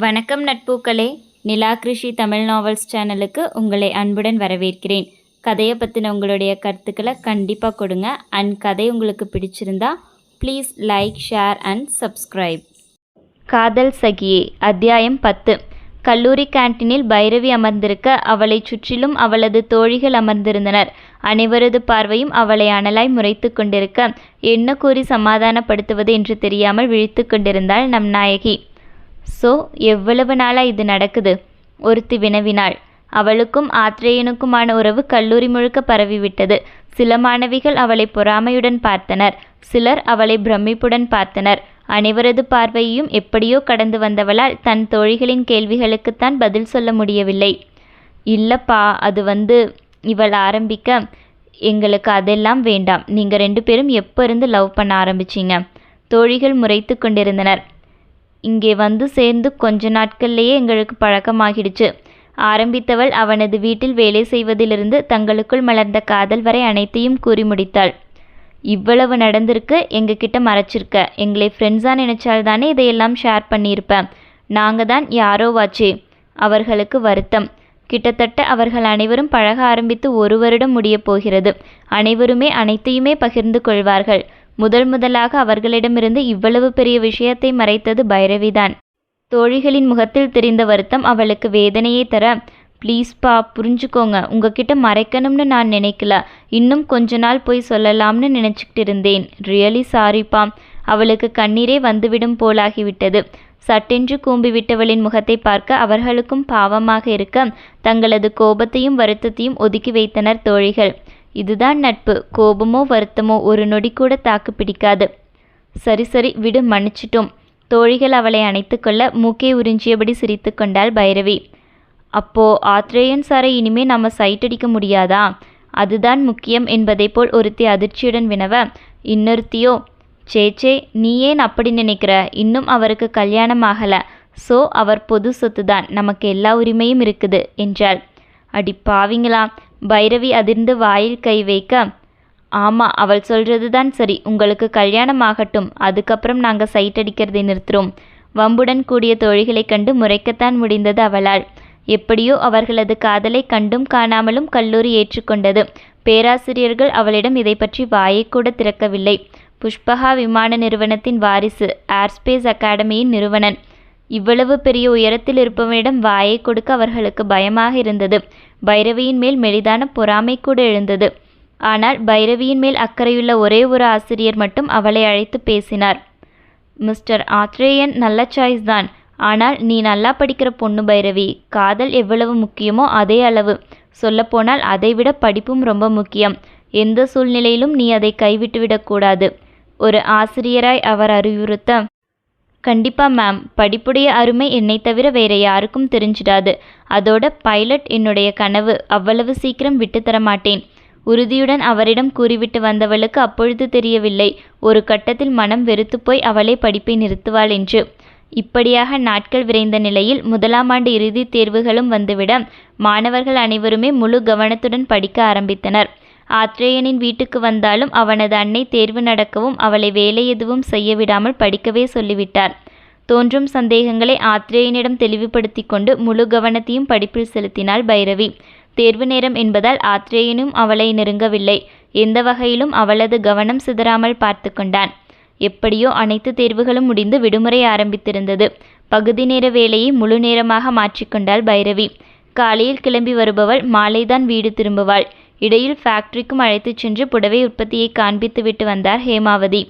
வணக்கம் நட்பூக்களே. நிலா கிருஷி தமிழ் நாவல்ஸ் சேனலுக்கு உங்களை அன்புடன் வரவேற்கிறேன். கதையை பற்றின உங்களுடைய கருத்துக்களை கண்டிப்பாக கொடுங்க. அண்ட் கதை உங்களுக்கு பிடிச்சிருந்தா please like share and subscribe Kadhal Sakhiye அத்தியாயம் பத்து. கல்லூரி கேண்டீனில் பைரவி அமர்ந்திருக்க அவளை சுற்றிலும் அவளது தோழிகள் அமர்ந்திருந்தனர். அனைவரது பார்வையும் அவளை அனலாய் முறைத்து கொண்டிருக்க என்ன கூறி சமாதானப்படுத்துவது என்று தெரியாமல் விழித்து கொண்டிருந்தாள் நம் நாயகி. ஸோ எவ்வளவு நாளாக இது நடக்குது? ஒருத்தி வினவினாள். அவளுக்கும் ஆத்ரேயனுக்குமான உறவு கல்லூரி முழுக்க பரவிவிட்டது. சில மாணவிகள் அவளை பொறாமையுடன் பார்த்தனர். சிலர் அவளை பிரமிப்புடன் பார்த்தனர். அனைவரது பார்வையையும் எப்படியோ கடந்து வந்தவளால் தன் தோழிகளின் கேள்விகளுக்குத்தான் பதில் சொல்ல முடியவில்லை. இல்லப்பா அது வந்து இவள் ஆரம்பிக்க எங்களுக்கு அதெல்லாம் வேண்டாம். நீங்கள் ரெண்டு பேரும் எப்போ இருந்து லவ் பண்ண ஆரம்பிச்சீங்க? தோழிகள் முறைத்து கொண்டிருந்தனர். இங்கே வந்து சேர்ந்து கொஞ்ச நாட்கள்லேயே எங்களுக்கு பழக்கமாகிடுச்சு. ஆரம்பித்தவள் அவனது வீட்டில் வேலை செய்வதிலிருந்து தங்களுக்குள் மலர்ந்த காதல் வரை அனைத்தையும் கூறி முடித்தாள். இவ்வளவு நடந்திருக்கு எங்ககிட்ட மறைச்சிருக்க. எங்களை ஃப்ரெண்ட்ஸாக நினச்சால்தானே இதையெல்லாம் ஷேர் பண்ணியிருப்பேன் நாங்கள் தான் யாரோ வாச்சே. அவர்களுக்கு வருத்தம். கிட்டத்தட்ட அவர்கள் அனைவரும் பழக ஆரம்பித்து ஒரு வருடம் முடியப் போகிறது. அனைவருமே அனைத்தையுமே பகிர்ந்து கொள்வார்கள். முதல் முதலாக அவர்களிடமிருந்து இவ்வளவு பெரிய விஷயத்தை மறைத்தது பைரவிதான். தோழிகளின் முகத்தில் தெரிந்த வருத்தம் அவளுக்கு வேதனையை தர ப்ளீஸ்ப்பா புரிஞ்சுக்கோங்க. உங்ககிட்ட மறைக்கணும்னு நான் நினைக்கல. இன்னும் கொஞ்ச நாள் போய் சொல்லலாம்னு நினச்சிக்கிட்டு இருந்தேன் ரியலி சாரிப்பா அவளுக்கு கண்ணீரே வந்துவிடும் போலாகிவிட்டது. சட்டென்று கூம்பி விட்டவளின் முகத்தை பார்க்க அவர்களுக்கும் பாவமாக இருக்க தங்களது கோபத்தையும் வருத்தத்தையும் ஒதுக்கி வைத்தனர் தோழிகள். இதுதான் நட்பு. கோபமோ வருத்தமோ ஒரு நொடி கூட தாக்கு பிடிக்காது. சரி சரி விடு மன்னிச்சிட்டோம். தோழிகள் அவளை அணைத்துக்கொள்ள மூக்கை உறிஞ்சியபடி சிரித்து கொண்டாள் பைரவி. அப்போ ஆத்ரேயன் சாரை இனிமே நம்ம சைட் அடிக்க முடியாதா? அதுதான் முக்கியம் என்பதை போல் ஒருத்தி அதிர்ச்சியுடன் வினவ இன்னொருத்தியோ? சேச்சே நீ ஏன் அப்படி நினைக்கிற? இன்னும் அவருக்கு கல்யாணம் ஆகல. ஸோ அவர் பொது சொத்து தான் நமக்கு எல்லா உரிமையும் இருக்குது என்றாள். அடி பாவிங்களா! பைரவி அதிர்ந்து வாயில் கை வைக்க ஆமாம் அவள் சொல்கிறது தான் சரி. உங்களுக்கு கல்யாணம் ஆகட்டும் அதுக்கப்புறம் நாங்கள் சைட் அடிக்கிறதை நிறுத்துறோம். வம்புடன் கூடிய தோழிகளைக் கண்டு முறைக்கத்தான் முடிந்தது அவளால். எப்படியோ அவர்களது காதலை கண்டும் காணாமலும் கல்லூரி ஏற்றுக்கொண்டது. பேராசிரியர்கள் அவளிடம் இதை பற்றி வாயை கூட திறக்கவில்லை. புஷ்பகா விமான நிறுவனத்தின் வாரிசு ஏர்ஸ்பேஸ் அகாடமியின் நிறுவனன். இவ்வளவு பெரிய உயரத்தில் இருப்பவனிடம் வாயை கொடுக்க அவர்களுக்கு பயமாக இருந்தது. பைரவியின் மேல் மெலிதான பொறாமை கூட எழுந்தது. ஆனால் பைரவியின் மேல் அக்கறையுள்ள ஒரே ஒரு ஆசிரியர் மட்டும் அவளை அழைத்து பேசினார். மிஸ்டர் ஆத்ரேயன் நல்ல சாய்ஸ் தான். ஆனால் நீ நல்லா படிக்கிற பொண்ணு பைரவி. காதல் எவ்வளவு முக்கியமோ அதே அளவு. சொல்லப்போனால் அதைவிட படிப்பும் ரொம்ப முக்கியம். எந்த சூழ்நிலையிலும் நீ அதை கைவிட்டுவிடக்கூடாது ஒரு ஆசிரியராய் அவர் அறிவுறுத்த கண்டிப்பா மேம் படிப்புடைய அருமை என்னை தவிர வேற யாருக்கும் தெரிஞ்சிடாது. அதோட பைலட் என்னுடைய கனவு. அவ்வளவு சீக்கிரம் விட்டு தர மாட்டேன். உறுதியுடன் அவரிடம் கூறிவிட்டு வந்தவளுக்கு அப்பொழுது தெரியவில்லை. ஒரு கட்டத்தில் மனம் வெறுத்து போய் அவளே படிப்பை நிறுத்துவாள் என்று. இப்படியாக நாட்கள் விரைந்த நிலையில் முதலாம் ஆண்டு இறுதித் தேர்வுகளும் வந்துவிட மாணவர்கள் அனைவருமே முழு கவனத்துடன் படிக்க ஆரம்பித்தனர். ஆத்ரேயனின் வீட்டுக்கு வந்தாலும் அவனது அன்னை தேர்வு நடக்கவும் அவளை வேலை எதுவும் செய்ய விடாமல் படிக்கவே சொல்லிவிட்டார். தோன்றும் சந்தேகங்களை ஆத்ரேயனிடம் தெளிவுபடுத்தி கொண்டு முழு கவனத்தையும் படிப்பில் செலுத்தினாள் பைரவி. தேர்வு நேரம் என்பதால் ஆத்ரேயனும் அவளை நெருங்கவில்லை. எந்த வகையிலும் அவளது கவனம் சிதறாமல் பார்த்து கொண்டான். எப்படியோ அனைத்து தேர்வுகளும் முடிந்து விடுமுறை ஆரம்பித்திருந்தது. பகுதி நேர வேலையை முழு நேரமாக மாற்றிக்கொண்டாள் பைரவி. காலையில் கிளம்பி வருபவள் மாலைதான் வீடு திரும்புவாள். இடையில் ஃபேக்டரிக்கும் அழைத்துச் சென்று புடவை உற்பத்தியை காண்பித்து விட்டு வந்தார் ஹேமாவதி.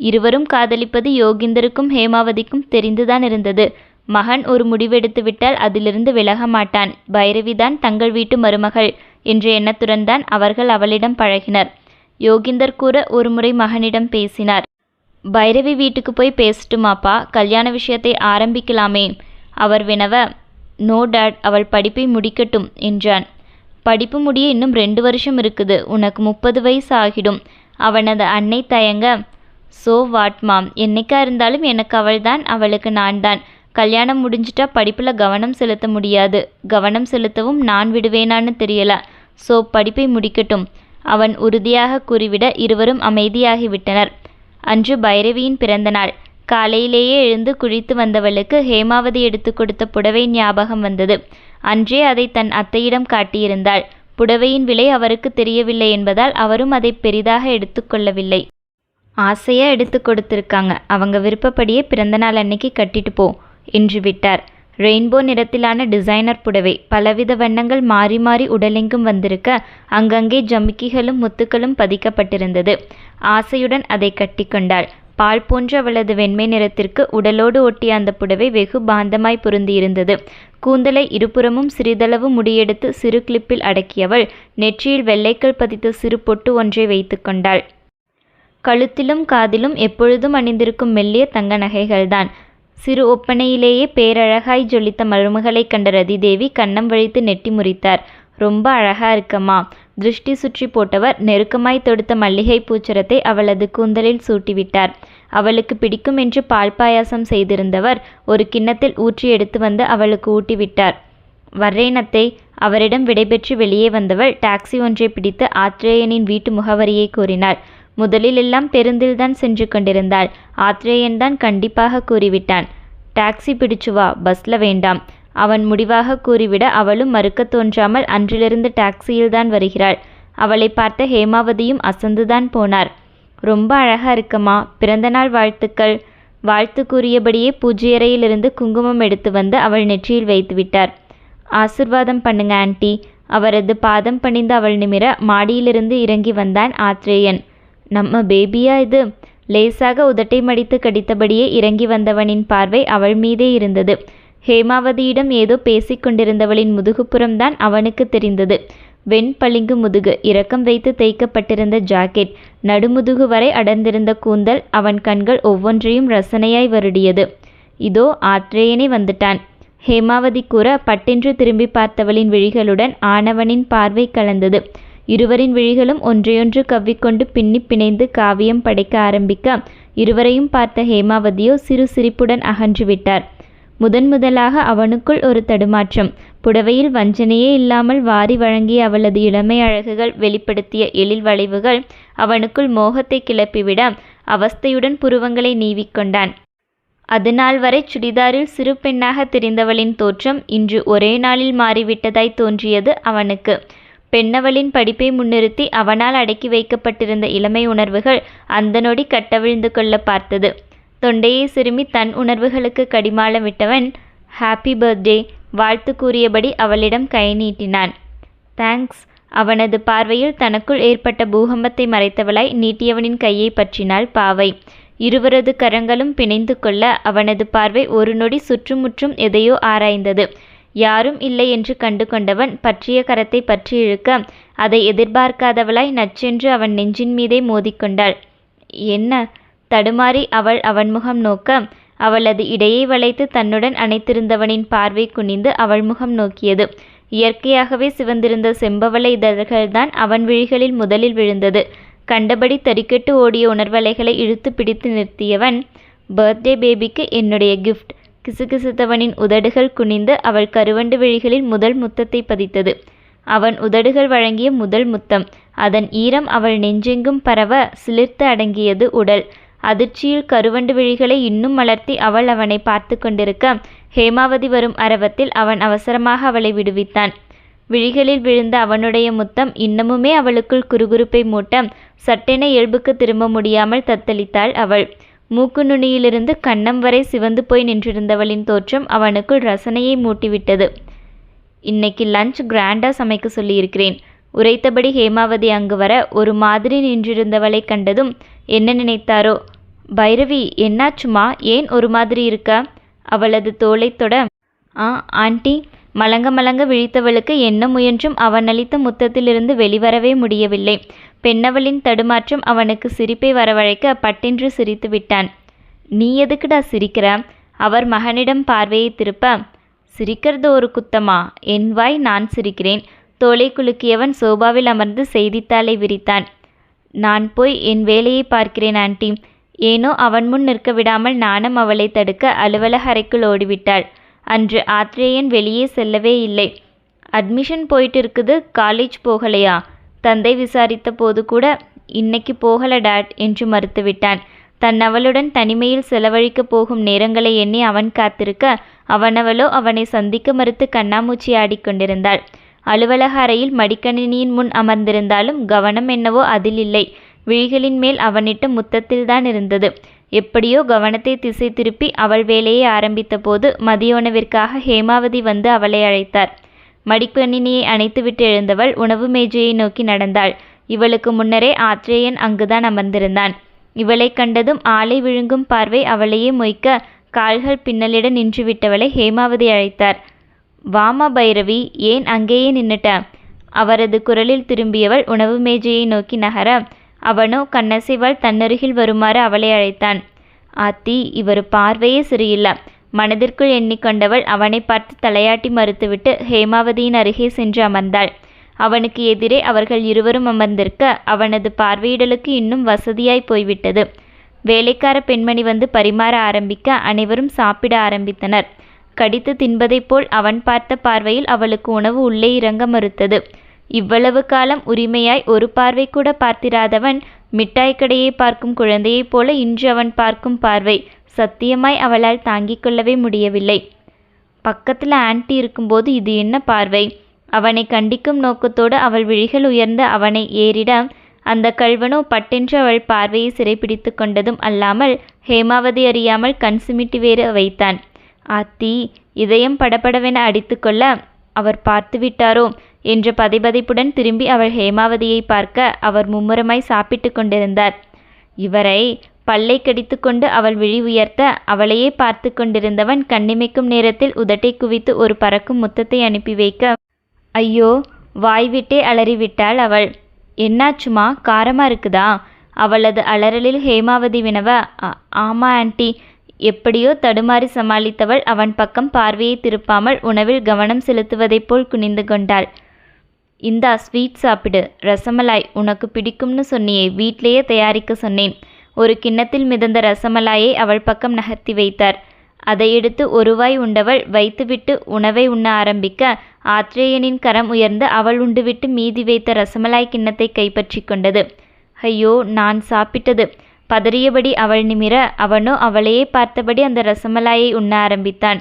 இருவரும் காதலிப்பது யோகிந்தருக்கும் ஹேமாவதிக்கும் தெரிந்துதான் இருந்தது. மகன் ஒரு முடிவெடுத்து விட்டால் அதிலிருந்து விலக மாட்டான். பைரவிதான் தங்கள் வீட்டு மருமகள் என்ற எண்ணத்துடன் தான் அவர்கள் அவளிடம் பழகினர். யோகிந்தர் கூற ஒருமுறை மகனிடம் பேசினார். பைரவி வீட்டுக்கு போய் பேசட்டுமாப்பா கல்யாண விஷயத்தை ஆரம்பிக்கலாமே. அவர் வினவ நோ டாட் அவள் படிப்பை முடிக்கட்டும் என்றான். படிப்பு முடிய இன்னும் ரெண்டு வருஷம் இருக்குது. உனக்கு முப்பது வயசு ஆகிடும் அவனது அன்னை தயங்க சோ வாட் மாம். என்னைக்கா இருந்தாலும் எனக்கு அவள்தான் அவளுக்கு நான் தான் கல்யாணம் முடிஞ்சிட்டா படிப்பில் கவனம் செலுத்த முடியாது. கவனம் செலுத்தவும் நான் விடுவேனான்னு தெரியல. ஸோ படிப்பை முடிக்கட்டும். அவன் உறுதியாக கூறிவிட இருவரும் அமைதியாகிவிட்டனர். அன்று பைரவியின் பிறந்தநாள். காலையிலேயே எழுந்து குளித்து வந்தவளுக்கு ஹேமாவதி எடுத்து கொடுத்த புடவை ஞாபகம் வந்தது. அன்றே அதை தன் அத்தையிடம் காட்டியிருந்தாள். புடவையின் விலை அவருக்கு தெரியவில்லை என்பதால் அவரும் அதை பெரிதாக எடுத்துக்கொள்ளவில்லை ஆசையா எடுத்து கொடுத்துருக்காங்க. அவங்க விருப்பப்படியே பிறந்தநாள் அன்னைக்கு கட்டிட்டு போ என்று விட்டார். ரெயின்போ நிறத்திலான டிசைனர் புடவை. பலவித வண்ணங்கள் மாறி மாறி உடலெங்கும் வந்திருக்க அங்கங்கே ஜமிக்கிகளும் முத்துக்களும் பதிக்கப்பட்டிருந்தது. ஆசையுடன் அதை கட்டிக்கொண்டாள் பால் போன்ற அவளது வெண்மை நிறத்திற்கு உடலோடு ஒட்டிய அந்த புடவை வெகு பாந்தமாய் பொருந்தியிருந்தது. கூந்தலை இருபுறமும் சிறிதளவு முடியெடுத்து சிறு கிளிப்பில் அடக்கியவள் நெற்றியில் வெள்ளைக்கல் பதித்த சிறு பொட்டு ஒன்றை வைத்து கொண்டாள். கழுத்திலும் காதிலும் எப்பொழுதும் அணிந்திருக்கும் மெல்லிய தங்க நகைகள்தான். சிறு ஒப்பனையிலேயே பேரழகாய் ஜொலித்த மருமகளைக் கண்ட ரதிதேவி கன்னம் வழித்து நெட்டி முறித்தார். ரொம்ப அழகா இருக்கம்மா. திருஷ்டி சுற்றி போட்டவர் நெருக்கமாய் தொடுத்த மல்லிகை பூச்சரத்தை அவளது கூந்தலில் சூட்டிவிட்டார். அவளுக்கு பிடிக்கும் என்று பால் பாயாசம் செய்திருந்தவர் ஒரு கிண்ணத்தில் ஊற்றி எடுத்து வந்து அவளுக்கு ஊட்டிவிட்டார். வர்றேனத்தை அவரிடம் விடைபெற்று வெளியே வந்தவள் டாக்ஸி ஒன்றை பிடித்து ஆத்ரேயனின் வீட்டு முகவரியை கூறினாள். முதலில் எல்லாம் பேருந்தில்தான் சென்று கொண்டிருந்தாள். ஆத்ரேயன் தான் கண்டிப்பாக கூறிவிட்டான். டாக்ஸி பிடிச்சு வா பஸ்ல வேண்டாம். அவன் முடிவாக கூறிவிட அவளும் மறுக்க தோன்றாமல் அன்றிலிருந்து டாக்ஸியில்தான் வருகிறாள். அவளை பார்த்த ஹேமாவதியும் அசந்துதான் போனார். ரொம்ப அழகா இருக்கம்மா. பிறந்தநாள் வாழ்த்துக்கள். வாழ்த்து கூறியபடியே பூஜையறையிலிருந்து குங்குமம் எடுத்து வந்து அவள் நெற்றியில் வைத்துவிட்டார் ஆசீர்வாதம் ஆசிர்வாதம் பண்ணுங்க ஆன்ட்டி அவரது பாதம் பணிந்து அவள் நிமிர மாடியிலிருந்து இறங்கி வந்தான் ஆத்ரேயன். நம்ம பேபியா இது. லேசாக உதட்டை மடித்து கடித்தபடியே இறங்கி வந்தவனின் பார்வை அவள் மீதே இருந்தது. ஹேமாவதியிடம் ஏதோ பேசிக் கொண்டிருந்தவளின் முதுகுப்புறம்தான் அவனுக்கு தெரிந்தது. வெண் பளிங்கு முதுகு இரக்கம் வைத்து தைக்கப்பட்டிருந்த ஜாக்கெட் நடுமுதுகு வரை அடர்ந்திருந்த கூந்தல் அவன் கண்கள் ஒவ்வொன்றையும் ரசனையாய் வருடியது. இதோ ஆத்ரேயனே வந்துட்டான். ஹேமாவதி கூற பட்டென்று திரும்பி பார்த்தவளின் விழிகளுடன் ஆணவனின் பார்வை கலந்தது. இருவரின் விழிகளும் ஒன்றையொன்று கவ்விக்கொண்டு பின்னி பிணைந்து காவியம் படைக்க ஆரம்பிக்க இருவரையும் பார்த்த ஹேமாவதியோ சிறு சிரிப்புடன் அகன்று விட்டார். முதன் முதலாக அவனுக்குள் ஒரு தடுமாற்றம். புடவையில் வஞ்சனையே இல்லாமல் வாரி வழங்கிய அவளது இளமை அழகுகள் வெளிப்படுத்திய எழில் வளைவுகள் அவனுக்குள் மோகத்தை கிளப்பிவிட அவஸ்தையுடன் புருவங்களை நீவிக்கொண்டான். அதுநாள் வரை சுடிதாரில் சிறு பெண்ணாக தெரிந்தவளின் தோற்றம் இன்று ஒரே நாளில் மாறிவிட்டதாய் தோன்றியது அவனுக்கு. பெண்ணவளின் படிப்பை முன்னிறுத்தி அவனால் அடக்கி வைக்கப்பட்டிருந்த இளமை உணர்வுகள் அந்த நொடி கட்டவிழ்ந்து கொள்ள பார்த்தது. தொண்டையை சிறுமி தன் உணர்வுகளுக்கு கடிமாளம் விட்டவன் ஹாப்பி பர்த்டே வாழ்த்து கூறியபடி அவளிடம் கை நீட்டினான். தேங்க்ஸ். அவனது பார்வையில் தனக்குள் ஏற்பட்ட பூகம்பத்தை மறைத்தவளாய் நீட்டியவனின் கையை பற்றினாள் பாவை. இருவரது கரங்களும் பிணைந்து கொள்ள அவனது பார்வை ஒரு நொடி சுற்றுமுற்றும் எதையோ ஆராய்ந்தது. யாரும் இல்லை என்று கண்டு கொண்டவன் பற்றிய கரத்தை பற்றி இழுக்க அதை எதிர்பார்க்காதவளாய் நச்சென்று அவன் நெஞ்சின் மீதே மோதிக்கொண்டாள். என்ன? தடுமாறி அவள் அவன் முகம் நோக்க அவளது இடையை வளைத்து தன்னுடன் அணைத்திருந்தவனின் பார்வை குனிந்து அவள் முகம் நோக்கியது. இயற்கையாகவே சிவந்திருந்த செம்பவள இதழ்கள்தான் அவன் விழிகளில் முதலில் விழுந்தது. கண்டபடி தறிக்கெட்டு ஓடிய உணர்வலைகளை இழுத்து பிடித்து நிறுத்தியவன் பர்த்டே பேபிக்கு என்னுடைய கிஃப்ட். கிசுகிசுத்தவனின் உதடுகள் குனிந்து அவள் கருவண்டு விழிகளில் முதல் முத்தத்தை பதித்தது. அவன் உதடுகள் வழங்கிய முதல் முத்தம். அதன் ஈரம் அவள் நெஞ்செங்கும் பரவ சிலிர்த்து அடங்கியது உடல். அதிர்ச்சியில் கருவண்டு விழிகளை இன்னும் மலர்த்தி அவள் அவனை பார்த்து கொண்டிருக்க ஹேமாவதி வரும் அரவத்தில் அவன் அவசரமாக அவளை விடுவித்தான். விழிகளில் விழுந்த அவனுடைய முத்தம் இன்னமுமே அவளுக்குள் குறுகுறுப்பை மூட்ட சட்டென இயல்புக்கு திரும்ப முடியாமல் தத்தளித்தாள் அவள். மூக்கு நுனியிலிருந்து கண்ணம் வரை சிவந்து போய் நின்றிருந்தவளின் தோற்றம் அவனுக்குள் ரசனையை மூட்டிவிட்டது. இன்னைக்கு லஞ்ச் கிராண்டா சமைக்க சொல்லியிருக்கிறேன் உரைத்தபடி ஹேமாவதி அங்கு வர ஒரு மாதிரி நின்றிருந்தவளை கண்டதும் என்ன நினைத்தாரோ பைரவி என்னாச்சுமா ஏன் ஒரு மாதிரி இருக்க? அவளது தோலை தொட. ஆ ஆண்டி மலங்க மலங்க விழித்தவளுக்கு என்ன முயன்றும் அவன் அளித்த முத்தத்திலிருந்து வெளிவரவே முடியவில்லை. பெண்ணவளின் தடுமாற்றம் அவனுக்கு சிரிப்பை வரவழைக்க பட்டென்று சிரித்து விட்டான். நீ எதுக்குடா சிரிக்கிற? அவர் மகனிடம் பார்வையை திருப்ப. சிரிக்கிறது ஒரு குத்தமா? என் வாய் நான் சிரிக்கிறேன். தோலை குலுக்கியவன் சோபாவில் அமர்ந்து செய்தித்தாளை விரித்தான். நான் போய் என் வேலையை பார்க்கிறேன் ஆண்டி. ஏனோ அவன் முன் நிற்க விடாமல் நாணம் அவளை தடுக்க அலுவலக அறைக்குள் ஓடிவிட்டாள். அன்று ஆத்ரேயன் வெளியே செல்லவே இல்லை. அட்மிஷன் போயிட்டு இருக்குது காலேஜ் போகலையா? தந்தை விசாரித்த போது கூட இன்னைக்கு போகல டாட் என்று மறுத்துவிட்டான். தன் அவளுடன் தனிமையில் செலவழிக்கப் போகும் நேரங்களை எண்ணி அவன் காத்திருக்க அவனவளோ அவனை சந்திக்க மறுத்து கண்ணாமூச்சி ஆடிக்கொண்டிருந்தாள் அலுவலக அறையில் மடிக்கணினியின் முன் அமர்ந்திருந்தாலும் கவனம் என்னவோ அதில் இல்லை. விழிகளின் மேல் அவனிட்ட முத்தத்தில்தான் இருந்தது. எப்படியோ கவனத்தை திசை திருப்பி அவள் வேலையை ஆரம்பித்தபோது மதிய உணவிற்காக ஹேமாவதி வந்து அவளை அழைத்தார். மடிக்கணினியை அணைத்துவிட்டு எழுந்தவள் உணவு மேஜையை நோக்கி நடந்தாள். இவளுக்கு முன்னரே ஆத்ரேயன் அங்குதான் அமர்ந்திருந்தான். இவளை கண்டதும் ஆளை விழுங்கும் பார்வை அவளையே மொய்க்க கால்கள் பின்னலிட நின்றுவிட்டவளை ஹேமாவதி அழைத்தார். வாமா பைரவி ஏன் அங்கேயே நின்னுட்ட அவரது குரலில் திரும்பியவள் உணவு மேஜையை நோக்கி நகர அவனோ கண்ணசைவால் தன்னருகில் வருமாறு அவளை அழைத்தான். ஆத்தி இவர் பார்வையே சரியில்லை மனதிற்குள் எண்ணிக்கொண்டவள் அவனை பார்த்து தலையாட்டி மறுத்துவிட்டு ஹேமாவதியின் அருகே சென்று அமர்ந்தாள். அவனுக்கு எதிரே அவர்கள் இருவரும் அமர்ந்திருக்க அவனது பார்வையிடலுக்கு இன்னும் வசதியாய் போய்விட்டது. வேலைக்கார பெண்மணி வந்து பரிமாற ஆரம்பிக்க அனைவரும் சாப்பிட ஆரம்பித்தனர். கடித்து தின்பதைப் போல் அவன் பார்த்த பார்வையில் அவளுக்கு உணவு உள்ளே இறங்க மறுத்தது. இவ்வளவு காலம் உரிமையாய் ஒரு பார்வை கூட பார்த்திராதவன் மிட்டாய் கடையை பார்க்கும் குழந்தையைப் போல இன்று அவன் பார்க்கும் பார்வை சத்தியமாய் அவளால் தாங்கிக் கொள்ளவே முடியவில்லை. பக்கத்தில் ஆன்ட்டி இருக்கும்போது இது என்ன பார்வை? அவனை கண்டிக்கும் நோக்கத்தோடு அவள் விழிகள் உயர்ந்து அவனை ஏறிட அந்த கல்வனோ பட்டென்று அவள் பார்வையை சிறைப்பிடித்து கொண்டதும் அல்லாமல் ஹேமாவதி அறியாமல் கண் சிமிட்டி வேறு வைத்தான். ஆத்தி இதயம் படபடவென அடித்துக்கொள்ள அவர் பார்த்து விட்டாரோ என்ற பதைபதைப்புடன் திரும்பி அவள் ஹேமாவதியை பார்க்க அவர் மும்முரமாய் சாப்பிட்டு கொண்டிருந்தார். இவரை பல்லை கடித்துக்கொண்டு அவள் விழி உயர்த்த அவளையே பார்த்து கொண்டிருந்தவன் கண்ணிமைக்கும் நேரத்தில் உதட்டை குவித்து ஒரு பறக்கும் முத்தத்தை அனுப்பி வைக்க ஐயோ வாய்விட்டே அலறிவிட்டாள் அவள். என்னாச்சுமா? காரமாக இருக்குதா? அவளது அலறலில் ஹேமாவதி வினவ ஆமா ஆண்டி. எப்படியோ தடுமாறி சமாளித்தவள் அவன் பக்கம் பார்வையை திருப்பாமல் உணவில் கவனம் செலுத்துவதைப் போல் குனிந்து கொண்டாள். இந்தா ஸ்வீட் சாப்பிடு. ரசமலாய் உனக்கு பிடிக்கும்னு சொன்னியே வீட்டிலேயே தயாரிக்க சொன்னேன். ஒரு கிண்ணத்தில் மிதந்த ரசமலாயை அவள் பக்கம் நகர்த்தி வைத்தார். அதை எடுத்து ஒருவாய் உண்டவள் வைத்துவிட்டு உணவை உண்ண ஆரம்பிக்க ஆத்ரேயனின் கரம் உயர்ந்து அவள் உண்டுவிட்டு மீதி வைத்த ரசமலாய் கிண்ணத்தை கைப்பற்றி கொண்டது. ஐயோ நான் சாப்பிட்டது. பதறியபடி அவள் நிமிர அவனோ அவளையே பார்த்தபடி அந்த ரசமலாயை உண்ண ஆரம்பித்தான்.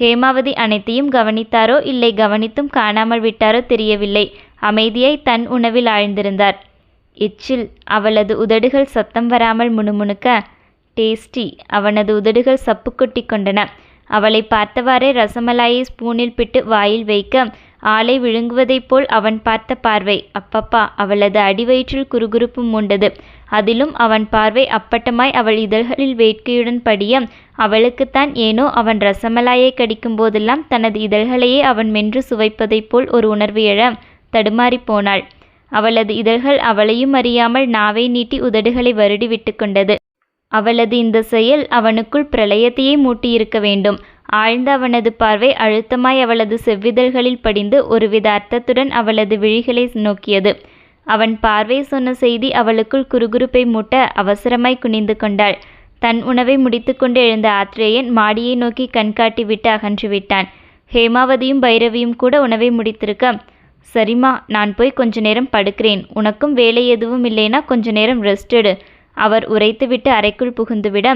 ஹேமாவதி அனைத்தையும் கவனித்தாரோ? இல்லை கவனித்தும் காணாமல் விட்டாரோ தெரியவில்லை. அமைதியாய் தன் உணவில் ஆழ்ந்திருந்தார். எச்சில் அவளது உதடுகள் சத்தம் வராமல் முணுமுணுக்க டேஸ்டி அவனது உதடுகள் சப்பு கொண்டன. அவளை பார்த்தவாறே ரசமலாயை ஸ்பூனில் பிட்டு வாயில் வைக்க ஆளை விழுங்குவதைப் போல் அவன் பார்த்த பார்வை. அப்பப்பா அவளது அடிவயிற்றில் குறுகுறுப்பு மூண்டது அதிலும் அவன் பார்வை அப்பட்டமாய் அவள் இதழ்களில் வேட்கையுடன் படிய அவளுக்குத்தான் ஏனோ அவன் ரசமலாயை கடிக்கும் போதெல்லாம் தனது இதழ்களையே அவன் மென்று சுவைப்பதைப் போல் ஒரு உணர்வு எழ தடுமாறிப் போனாள். அவளது இதழ்கள் அவளையும் அறியாமல் நாவை நீட்டி உதடுகளை வருடி விட்டு கொண்டது. அவளது இந்த செயல் அவனுக்குள் பிரளயத்தையே மூட்டியிருக்க வேண்டும். ஆழ்ந்த அவனது பார்வை அழுத்தமாய் அவளது செவ்விதழ்களில் படிந்து ஒருவித அர்த்தத்துடன் அவளது விழிகளை நோக்கியது. அவன் பார்வை சொன்ன செய்தி அவளுக்குள் குறுகுறுப்பை மூட்ட அவசரமாய் குனிந்து கொண்டாள். தன் உணவை முடித்துக்கொண்டு எழுந்த ஆத்ரேயன் மாடியை நோக்கி கண்காட்டி விட்டு அகன்று விட்டான். ஹேமாவதியும் பைரவியும் கூட உணவை முடித்திருக்க சரிம்மா நான் போய் கொஞ்ச நேரம் படுக்கிறேன். உனக்கும் வேலை எதுவும் இல்லைனா கொஞ்ச நேரம் ரெஸ்ட் எடு. அவர் உரைத்துவிட்டு அறைக்குள் புகுந்துவிட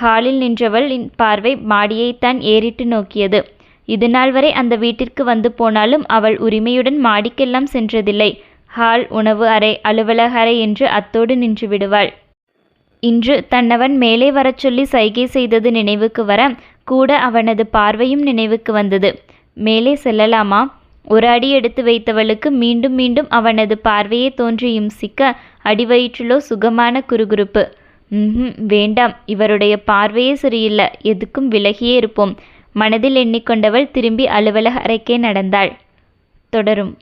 ஹாலில் நின்றவளின் பார்வை மாடியைத்தான் ஏறிட்டு நோக்கியது. இதுநாள் வரை அந்த வீட்டிற்கு வந்து போனாலும் அவள் உரிமையுடன் மாடிக்கெல்லாம் சென்றதில்லை. ஹால் உணவு அறை அலுவலக அறை என்று அத்தோடு நின்று விடுவாள். இன்று தன்னவன் மேலே வரச் சொல்லி சைகை செய்தது நினைவுக்கு வர கூட அவனது பார்வையும் நினைவுக்கு வந்தது. மேலே செல்லலாமா? ஒரு அடி எடுத்து வைத்தவளுக்கு மீண்டும் மீண்டும் அவனது பார்வையே தோன்றி இம்சிக்க அடிவயிற்றிலோ சுகமான குறுகுறுப்பு. ம் வேண்டாம். இவருடைய பார்வையே சரியில்லை. எதுக்கும் விலகியே இருப்போம். மனதில் எண்ணிக்கொண்டவள் திரும்பி அலுவலக அறைக்கே நடந்தாள். தொடரும்.